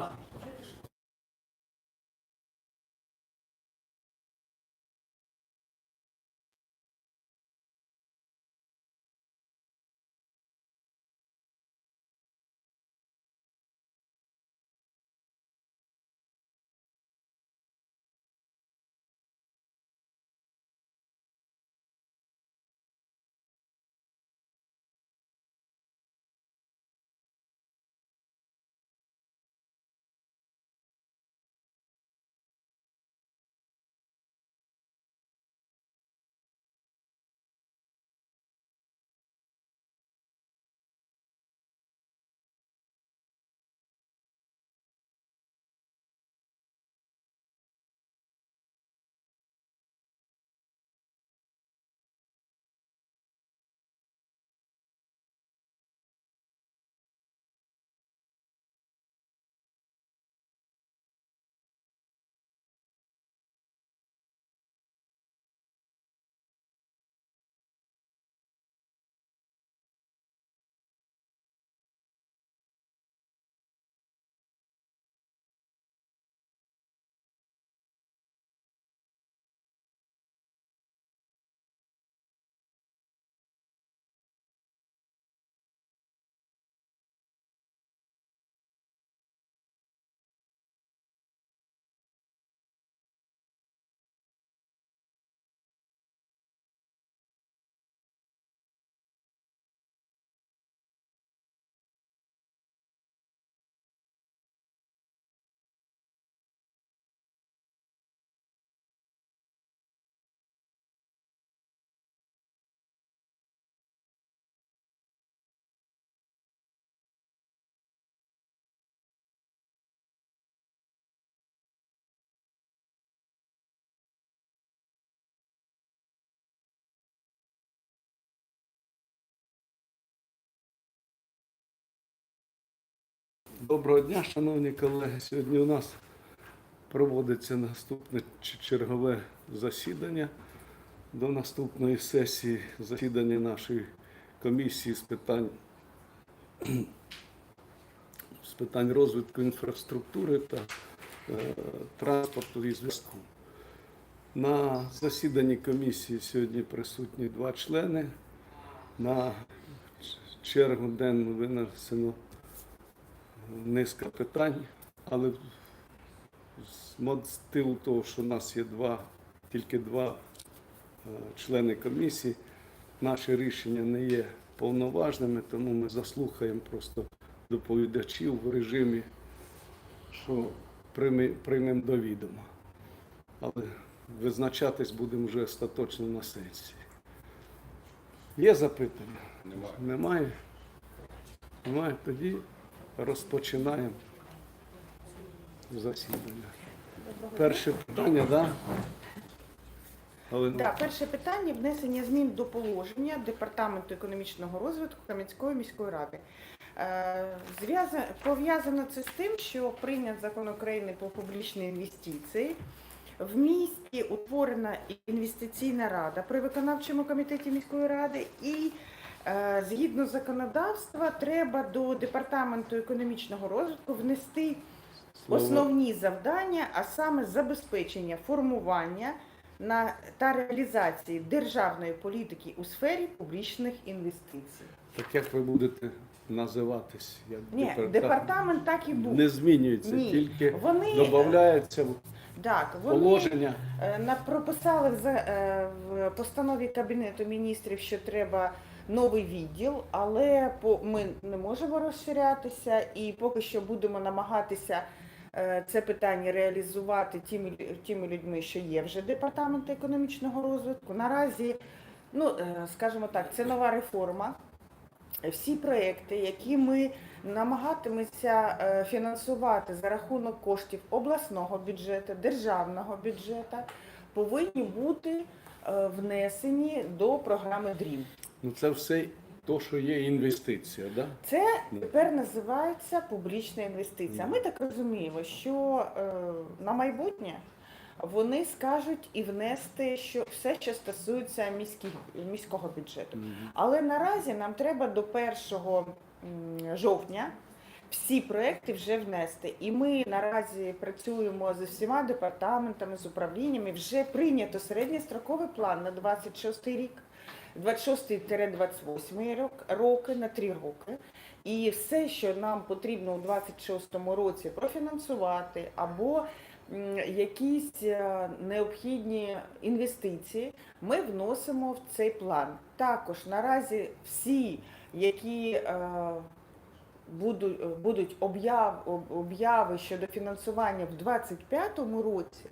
아? Доброго дня, шановні колеги. Сьогодні у нас проводиться наступне чергове засідання до наступної сесії засідання нашої комісії з питань з питань розвитку інфраструктури та е, транспорту і зв'язку. На засіданні комісії сьогодні присутні два члени. На чергу денну винесено низка питань, але з мотиву того, що у нас є два, тільки два е, члени комісії, наше рішення не є повноважними, тому ми заслухаємо просто доповідачів в режимі, що приймемо до відома. Але визначатись будемо вже остаточно на сесії. Є запитання? Немає. Немає? Немає. Тоді розпочинаємо засідання. Перше питання, так? Да? Так, перше питання внесення змін до положення Департаменту економічного розвитку Кам'янської міської ради. Е, зв'яза- Пов'язано це з тим, що прийнят закон України про публічні інвестиції. В місті утворена інвестиційна рада при виконавчому комітеті міської ради і згідно законодавства треба до департаменту економічного розвитку внести основні завдання, а саме забезпечення формування на та реалізації державної політики у сфері публічних інвестицій. Так як ви будете називатись? Як Ні, департамент так і був. Не змінюється, Ні. тільки Вони додається в так, вони положення. е, на- прописали е, в постанові Кабінету міністрів, що треба новий відділ, але ми не можемо розширятися і поки що будемо намагатися. е, Це питання реалізувати тими, тими людьми, що є вже департамент економічного розвитку. Наразі, ну е, скажімо так, це нова реформа. Всі проекти, які ми намагатимемося е, фінансувати за рахунок коштів обласного бюджету, державного бюджету, повинні бути внесені до програми DREAM. Ну це все то, що є інвестиція, да? Це тепер називається публічна інвестиція. Ми так розуміємо, що е, на майбутнє вони скажуть і внести що все, що стосується міських, міського бюджету. Але наразі нам треба до 1 жовтня всі проекти вже внести. І ми наразі працюємо з усіма департаментами, з управліннями. Вже прийнято середньостроковий план на 26 рік, 26-28 рок- роки на 3 роки. І все, що нам потрібно у 26 році профінансувати або якісь е, необхідні інвестиції, ми вносимо в цей план. Також наразі всі, які е, будуть, будуть об'яв, обяви щодо фінансування в 2025 році,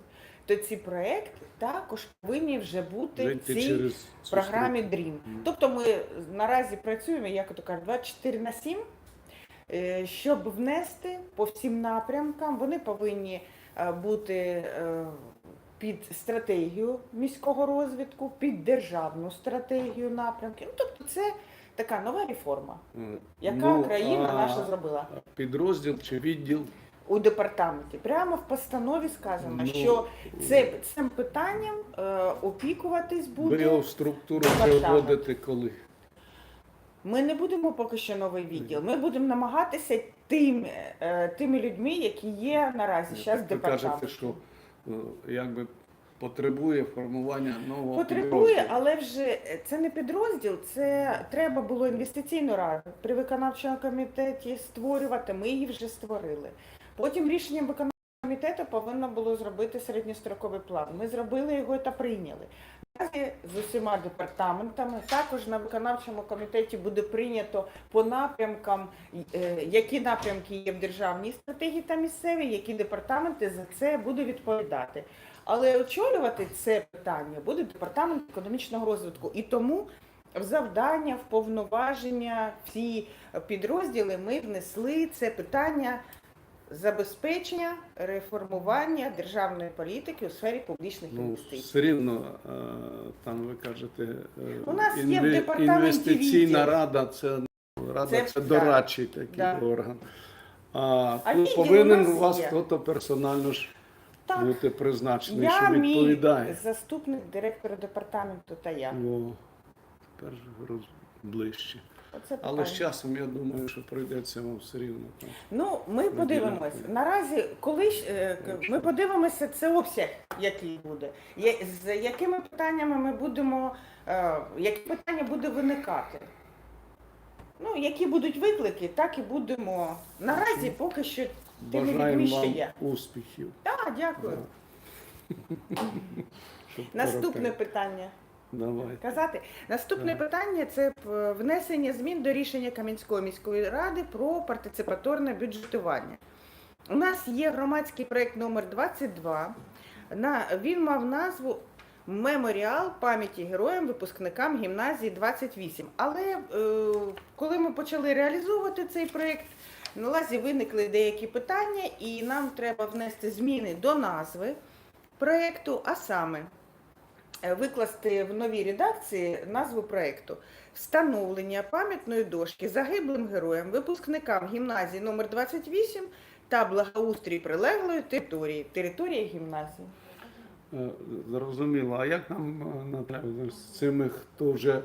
то ці проекти також повинні вже бути в цій програмі. DREAM. Тобто ми наразі працюємо, як то кажуть, 24 на 7, е, щоб внести по всім напрямкам. Вони повинні е, бути е, під стратегію міського розвитку, під державну стратегію напрямки. Ну, тобто це така нова реформа, яка ну, країна а наша зробила Підрозділ чи відділ у департаменті. Прямо в постанові сказано, Ну, що це, цим питанням е, опікуватись ви буде. його в структуру переводите коли? Ми не будемо поки що новий відділ. Ми будемо намагатися тим, е, тими людьми, які є наразі зараз в Ви кажете, департаменті. що е, якби потребує формування нового Потребує, підрозділу. але вже е, це не підрозділ, це треба було інвестиційну раду при виконавчому комітеті створювати. Ми її вже створили. Потім рішенням виконавчого комітету повинно було зробити середньостроковий план. Ми зробили його та прийняли. Наразі з усіма департаментами також на виконавчому комітеті буде прийнято по напрямкам, е, які напрямки є в державній стратегії та місцевій, які департаменти за це будуть відповідати. Але очолювати це питання буде департамент економічного розвитку. І тому в завдання, в повноваження, всі підрозділи ми внесли це питання забезпечення реформування державної політики у сфері публічних Ну, інвестицій. все рівно, е, там ви кажете, е, У нас є в департаменті інвестиційна відділ. рада, це рада, Це- це, дорадчий такий Да. орган. А, А тут повинен у вас хтось персонально ж Так, бути призначений, я що мій відповідає. заступник директора департаменту та я. О, тепер роз- ближче. Оце Але з часом я думаю, що прийдеться вам все рівно. там. Ну, ми подивимось. Наразі, коли ж, е, ми подивимося, це обсяг, який буде. З якими питаннями ми будемо, е, які питання буде виникати. Ну, які будуть виклики, так і будемо. Наразі поки що тими людьми, Бажаємо вам є. успіхів. Так, дякую. Щоб Наступне коротко. питання. Давай. Казати. Наступне Так. питання це внесення змін до рішення Кам'янської міської ради про партиципаторне бюджетування. У нас є громадський проєкт номер 22. На, він мав назву Меморіал пам'яті героям, випускникам гімназії 28. Але е, коли ми почали реалізовувати цей проєкт, на лазі виникли деякі питання, і нам треба внести зміни до назви проєкту, а саме е, викласти в новій редакції назву проєкту Встановлення пам'ятної дошки загиблим героям, випускникам гімназії номер 28 та благоустрій прилеглої території, території гімназії. Е, Зрозуміло. А як нам е, Наталя, з цими, хто вже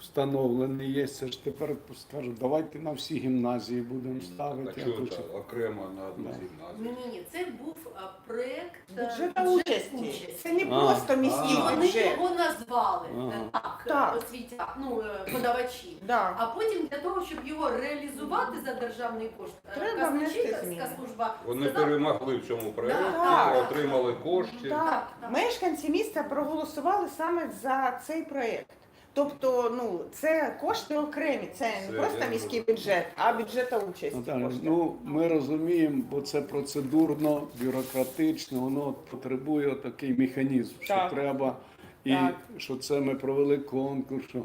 встановлений є, це ж тепер скажуть, давайте на всі гімназії будемо ставити. Так що якось. так, окремо на одну Да. гімназію. Ні, ні, це був а, проект е, Бюджета бюджет участі. участі. Це не А, просто міський І вони бюджет. його назвали Ага. е, так, Так. освітя, ну, е, подавачі. Да. А потім для того, щоб його реалізувати за державний кошт, е, Треба внести казначейська служба Вони сказала, перемогли в цьому проєкті, Так. отримали кошти. Так. Так, так. Мешканці міста проголосували саме за цей проєкт. Тобто, ну це кошти окремі, це не Це просто я міський бюджет, а бюджета участі. Наталя, кошти. ну ми розуміємо, бо це процедурно, бюрократично, воно потребує такий механізм, що Так. треба, і Так. що це ми провели конкурс. що-.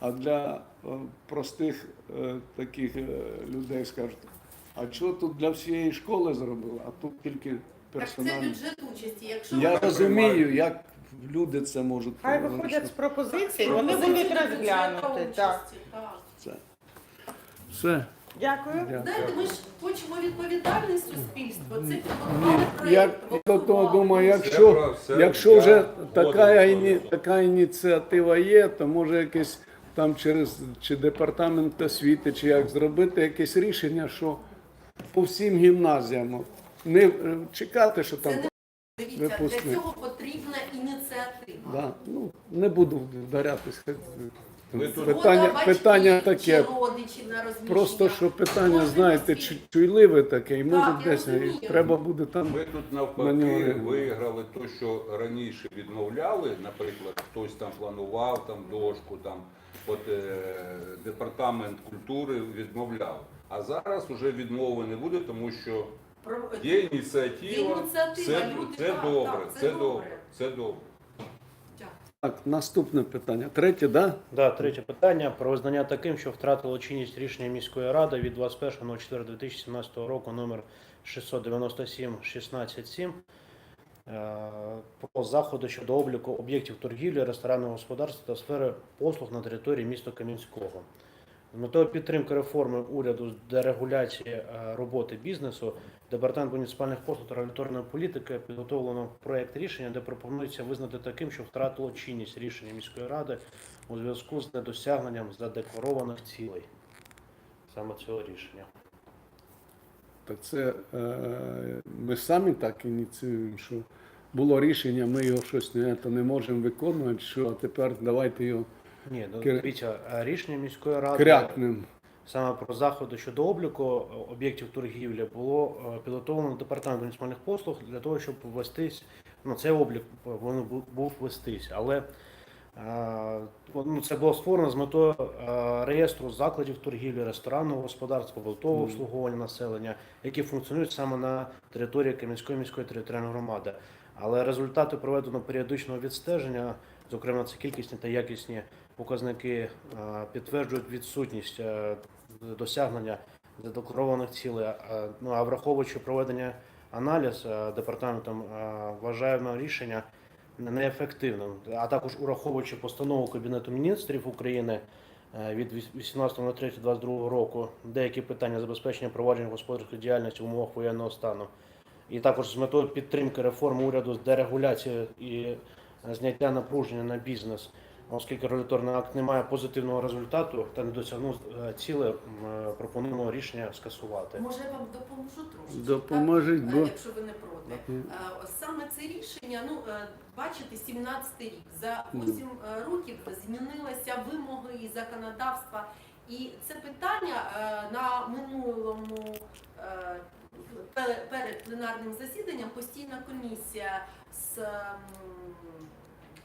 А для е, простих е, таких е, людей скажуть, а що тут для всієї школи зробили, а тут тільки Так це персонально. бюджет участі. Якщо Я розумію, як люди це можуть Хай виходять з пропозицій, вони будуть розглянути. Так. так. це. Все. Дякую. Знаєте, ми ж хочемо відповідальність суспільства. Це Ні, підготували проєкт. я до того голосували. думаю, якщо, все якщо я вже така, іні, така ініціатива є, то може якесь там через чи департамент освіти, чи як зробити якесь рішення, що по всім гімназіям. Не е, чекати, що там. Це не дивіться, випускник. цього потрібна ініціатива. Да, ну, не буду вдарятися. Ви тут- Питання, батьків питання чи таке. родичів на розміщення. Просто що питання, Кожен знаєте, на чу- чуйливе таке, і може я десь і треба буде там. Ми тут На навпаки нього- виграли те, що раніше відмовляли, наприклад, хтось там планував там дошку, там от е, департамент культури відмовляв. А зараз вже відмови не буде, тому що Про- є ініціатива. Ініціатива, Це, люди, це так, добре, так, це це добре. добре, це добре. Так, наступне питання. Третє, да? Да, третє питання про визнання таким, що втратило чинність рішення міської ради від 21.04.2017 року номер 697-16-7 е, про заходи щодо обліку об'єктів торгівлі, ресторанного господарства та сфери послуг на території міста Кам'янського. З метою підтримки реформи уряду з дерегуляції е, роботи бізнесу Департамент муніципальних послуг та регуляторної політики підготовлено проект рішення, де пропонується визнати таким, що втратило чинність рішення міської ради у зв'язку з недосягненням задекларованих цілей саме цього рішення. Так це е, ми самі так ініціюємо, що було рішення, ми його щось не, то не можемо виконувати, що а тепер давайте його Ні, ну, дивіться, рішення міської ради крякнемо. Саме про заходи щодо обліку е, об'єктів торгівлі було е, підготовлено департамент муніципальних послуг для того, щоб ввестись, ну цей облік повинен був- був ввестись, але е, ну, це було створено з метою е, реєстру закладів торгівлі, ресторанного господарства, побутового обслуговування населення, які функціонують саме на території Кам'янської міської територіальної громади. Але результати проведеного періодичного відстеження, зокрема це кількісні та якісні показники, е, підтверджують відсутність е, досягнення задекларованих цілей. Е, Ну а враховуючи проведення аналіз департаментом вважаємо рішення неефективним, а також ураховуючи постанову Кабінету міністрів України від 18.03.22 року, деякі питання забезпечення провадження господарської діяльності в умовах воєнного стану, і також з метою підтримки реформи уряду з дерегуляції і зняття напруження на бізнес, оскільки регуляторний акт не має позитивного результату та не досягнув е, цілей, е, пропонуємо рішення скасувати. Може, я вам допоможу трошки? Допоможіть, так? бо- Е, якщо ви не проти. Е, Саме це рішення, ну е, бачите, 17 рік. За Мгм. 8 років змінилися вимоги і законодавства. І це питання е, на минулому е, перед пленарним засіданням постійна комісія з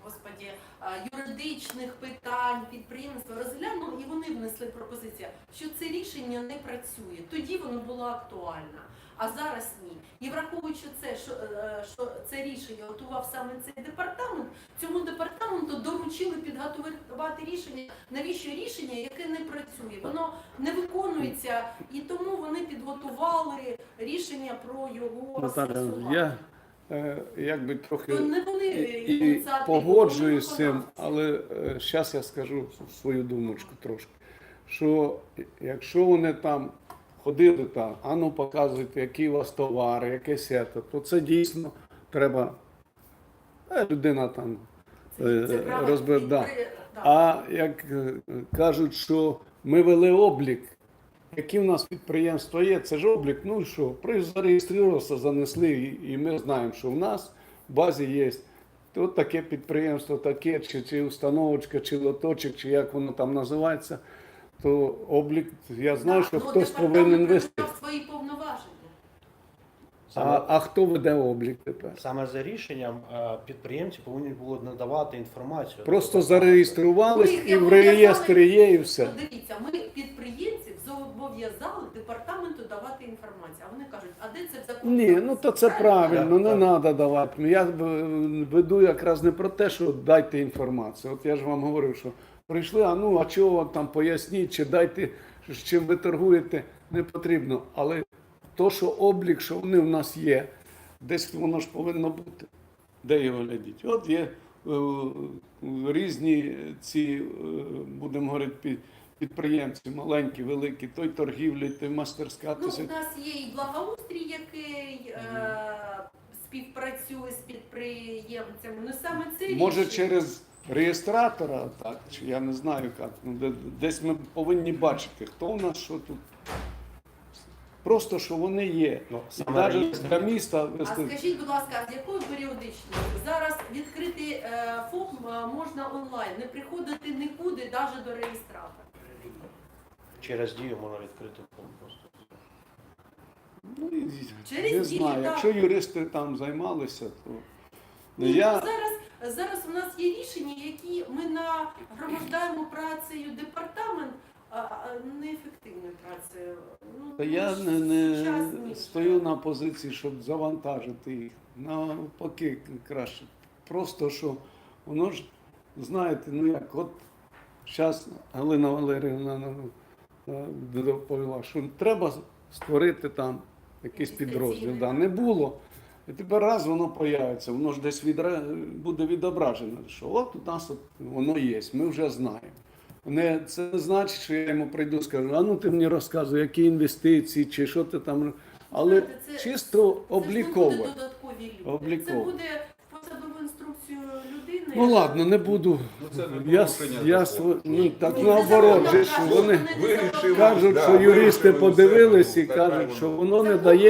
Господі, е, юридичних питань підприємства розглянули і вони внесли пропозицію, що це рішення не працює. Тоді воно було актуально, а зараз ні. І враховуючи це, що, е, що це рішення готував саме цей департамент, цьому департаменту доручили підготувати рішення. Навіщо рішення, яке не працює? Воно не виконується, і тому вони підготували рішення про його Наталя, скасування. Е, якби трохи То не вони е, і, і погоджуюсь з цим, але зараз я скажу свою думочку трошки. Що якщо вони там ходили там, а ну показуйте, які у вас товари, яке сето, то це дійсно треба. е, Людина там е, під- Да. А як е, кажуть, що ми вели облік, які в нас підприємства є, це ж облік, ну що, при зареєструвався, занесли, і, і ми знаємо, що в нас в базі є от таке підприємство, таке, чи, чи установочка, чи лоточок, чи як воно там називається, то облік, я знаю, що ну, хтось повинен вести. свої. Саме, А, а хто веде облік тепер? саме за рішенням е, підприємці повинні були надавати інформацію. Просто зареєструвались і в реєстрі є, і все. Ну, дивіться, ми підприємців зобов'язали департаменту давати інформацію. А вони кажуть, а де це в законі? Ні, ну то це правильно, не Так. треба давати. Я е, веду якраз не про те, що дайте інформацію. От я ж вам говорив, що прийшли, а ну а чого вам там поясніть, чи дайте, з чим ви торгуєте, не потрібно. Але то, що облік, що вони в нас є, десь воно ж повинно бути. Де його глядіть? От є е, різні ці, е, будемо говорити, підприємці, маленькі, великі, той торгівлі, той мастерська. Ну, у нас є і благоустрій, який е, співпрацює з підприємцями. Ну саме це Може рішення. через реєстратора, так, чи я не знаю як. Ну, десь ми повинні бачити, хто у нас що тут. Просто що вони є. Ну, саме навіть для міста А скажіть, будь ласка, з якою періодичністю? Зараз відкрити е, ФОП е, можна онлайн, не приходити нікуди, навіть до реєстратора. через дію можна відкрити просто. Ну, і, Через не дії, знаю, так. якщо юристи там займалися, то ну, Ні, я ну, зараз, зараз у нас є рішення, які ми нагромождаємо працею департамент, неефективною працею. Ну, я не, не стою на позиції, щоб завантажити їх. Навпаки, краще. Просто що воно ж, знаєте, ну як от зараз Галина Валеріївна е, доповіла, що треба створити там якийсь підрозділ. Да, не було. І тепер раз воно появиться, воно ж десь відра... буде відображено, що от у нас от воно є, ми вже знаємо. Не, це не значить, що я йому прийду і скажу, а ну ти мені розказуй, які інвестиції, чи що ти там. Але Знаєте, це- чисто Це ж обліково. не буде додаткові люди. Обліково. Це буде посадову інструкцію людини. Ну ладно, не буду. Ну, це не Я, порушення я св- ну, так Ні, наоборот, це же ж вони не Вирішили, кажуть, да, що юристи вирішили все, і ну, кажуть, воно. що воно не дає